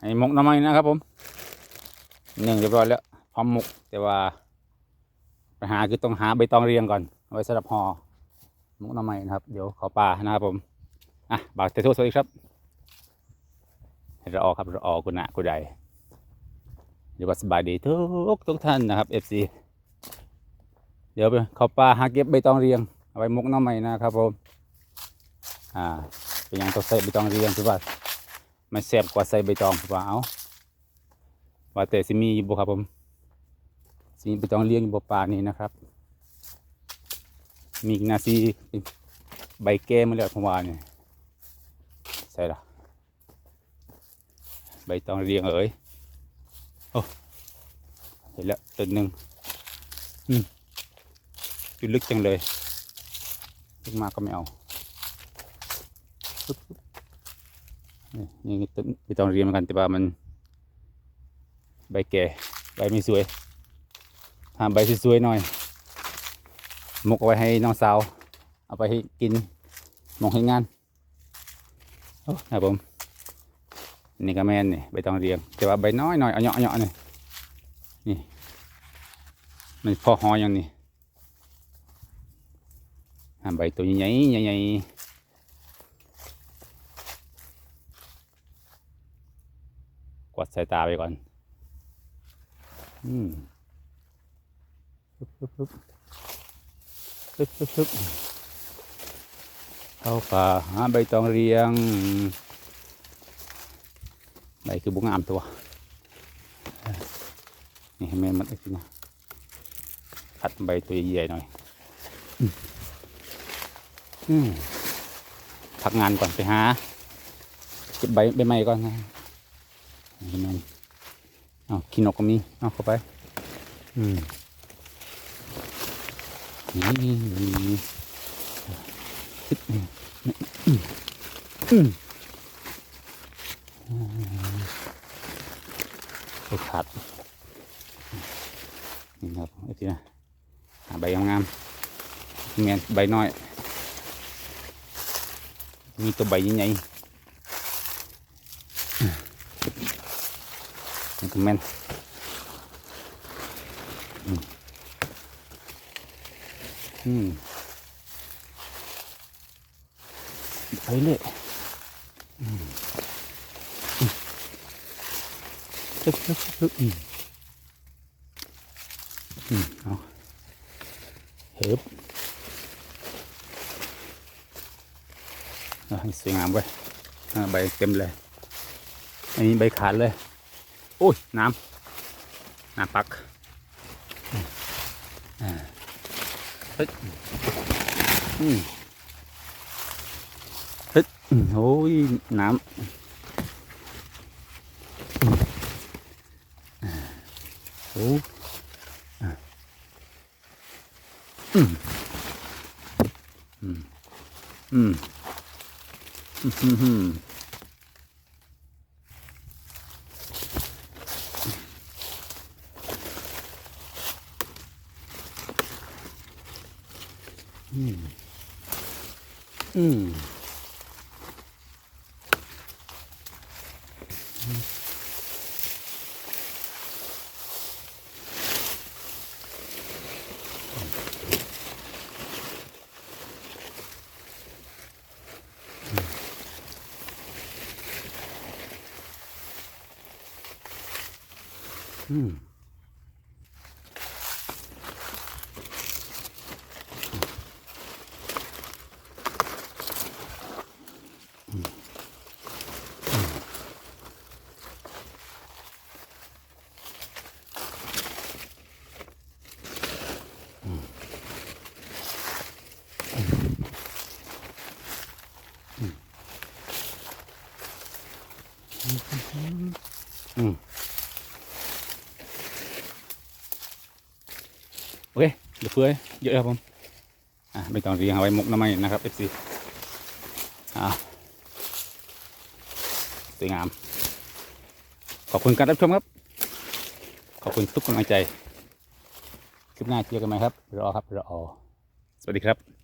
ให้หมกน้ำม้นนะครับผมหนึ่งเรียบร้อยแล้วพร้อมหมกแต่ว่าปัญหาคือต้องหาใบตองเรียงก่อนเอาไว้สำหรับห่อหมกน้ำม้นนะครับ เดี๋ยวขอปลานะครับผมอะบากเตโทสวัสดีครับเราออกครับเราออกกุณะกุใดเดี๋ยวสบายดีทุกทุกท่านนะครับ FC เดี๋ยวไปขาปลาหาเก็บใบตองเรียงเอาไว้หมกน้ำม้นะครับผมอ่าเป็นยังต้องใส่ใบตองเรียงคือว่า มันแซ่บกว่าใส่ใบตองว่าเอาว่าแต่สิมีอยู่บ่ครับผมสิมีใบตองเรียงอยู่บ่ปลานี่นะครับ มีนาซีใบแก้มาแล้วผมว่านี่ใส่ละใบตองเรียงเอ้ยโอ้เห็นแล้วตัวหนึ่งอืมอยู่ลึกจังเลยลึกมากก็ไม่เอานี่นี่ต้ นไม่ต้องเรียนเหมือนกันแต่ว่ามัน ใบแก่ใบไม่สวยหาใบสวยๆหน่อยหมกเอาไว้ให้น้องสาว เอาไปให้กินหมกให้งานโอ้นะครับผมนี่ก็แม่นนี่ใบตองเรียง แต่ว่าใบน้อยหน่อยเอาเหยาะเอาเหยาะนี่นี่ มันพอหออย่างนี้หาใบตัวใหญ่ๆใหญ่ ๆกดสายตาไปก่อน อืมปึ๊บปึ๊บปึ๊บปึ๊บปึ๊บปึ๊บเข้าป่าหาใบตองเรียงใบคือบุ้งงามตัว นี่ให้แม่มันอีกทีนะคัดใบตัวใหญ่ๆหน่อยอืมอืมพักงานก่อนไปหา เก็บใบใบไม้ก่อนนะ นี่มันเอาขี้นกก็มีเอาเข้าไป อืมนี่นี่นี่อึ๊บนี่อืมอืมอืมขาดนี่ครับไอ้ที่นะหาใบงามๆเงี้ยใบน้อย มีตัวใบใหญ่ๆ นี่ก็แม่นอืมไปเลยอืมอืมตึ๊บตึ๊บตึ๊บอืมอืมเอาเห็บสวยงามไว้อ่าใบเต็มเลย อันนี้ใบขาดเลย โอ้ย น้ำน้ำปักอ่าเฮ้ยอืมเฮ้ยอืมโอ้ย น้ำอืมอ่าโอ้อ่าอืมอืมอืมอืม อืมอื อืมโอเคเดี๋ยวเฟื่อเยอะครับผม อะไม่ต้องเรียงเอาไว้มุกน้ำไม้นะครับ FC อะสวยงาม ขอบคุณการรับชมครับ ขอบคุณทุกกำลังใจ คลิปหน้าเจอกันไหมครับรอครับรอสวัสดีครับ